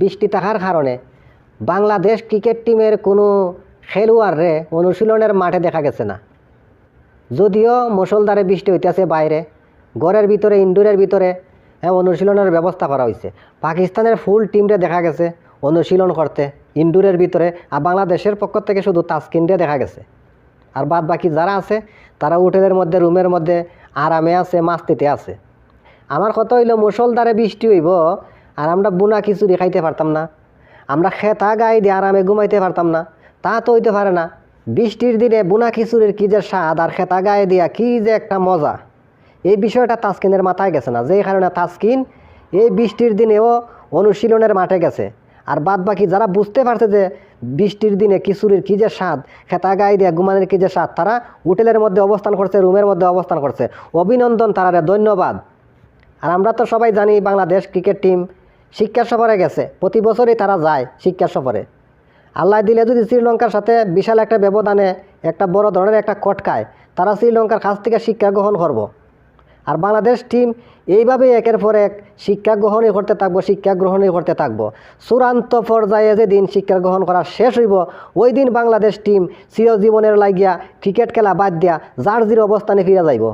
বৃষ্টি থাকার কারণে বাংলাদেশ ক্রিকেট টিমের কোনো খেলোয়াড়রে অনুশীলনের মাঠে দেখা গেছে না। যদিও মুসলধারে বৃষ্টি হইতেছে বাইরে ঘরের ভিতরে, ইনডোরের ভিতরে হ্যাঁ অনুশীলনের ব্যবস্থা করা হয়েছে পাকিস্তানের ফুল টিমরে দেখা গেছে অনুশীলন করতে, ইনডোরের ভিতরে আর বাংলাদেশের পক্ষ থেকে শুধু তাস্কিনরে দেখা গেছে। আর বাদ বাকি যারা আছে, তারা হোটেলের মধ্যে, রুমের মধ্যে, আরামে আছে, মাস্তিতে আছে। আমার কথা হইল মুসলধারে বৃষ্টি হইব আর আমরা বুনা খিচুড়ি খাইতে পারতাম না। আমরা খেতা গায়ে দিয়ে আরামে ঘুমাইতে পারতাম না। তা তো হইতে পারে না। বৃষ্টির দিনে বুনা খিচুড়ির কী যে স্বাদ আর খেতা গায়ে দিয়া কী যে একটা মজা। এই বিষয়টা তাসকিনের মাথায় গেছে না। যেই কারণে তাসকিন এই বৃষ্টির দিনেও অনুশীলনের মাঠে গেছে। আর বাদ বাকি যারা বুঝতে পারছে যে বৃষ্টির দিনে কিশোরীর কী যে স্বাদ, খেতা গায়ে দিয়ে ঘুমানোর কী যে স্বাদ, তারা হোটেলের মধ্যে অবস্থান করছে, রুমের মধ্যে অবস্থান করছে। অভিনন্দন তারা ধন্যবাদ। আর আমরা তো সবাই জানি বাংলাদেশ ক্রিকেট টিম। শিক্ষা সফরে গেছে। প্রতি বছরই তারা যায় শিক্ষা সফরে। আল্লাহ দিলে যদি শ্রীলঙ্কার সাথে বিশাল একটা ব্যবধানে একটা বড় ধরনের একটা কটকায়, তারা শ্রীলঙ্কার কাছ থেকে শিক্ষা গ্রহণ করব। আর বাংলাদেশ টিম এইভাবে একের পর এক শিক্ষা গ্রহণই করতে থাকব, শিক্ষা গ্রহণই করতে থাকব। চূড়ান্ত পর্যায়ে যেদিন শিক্ষা গ্রহণ করা শেষ হইব ওই দিন বাংলাদেশ টিম চিরজীবনের লাগিয়া ক্রিকেট খেলা বাদ দিয়া যার জির অবস্থানে ফিরে যাইব।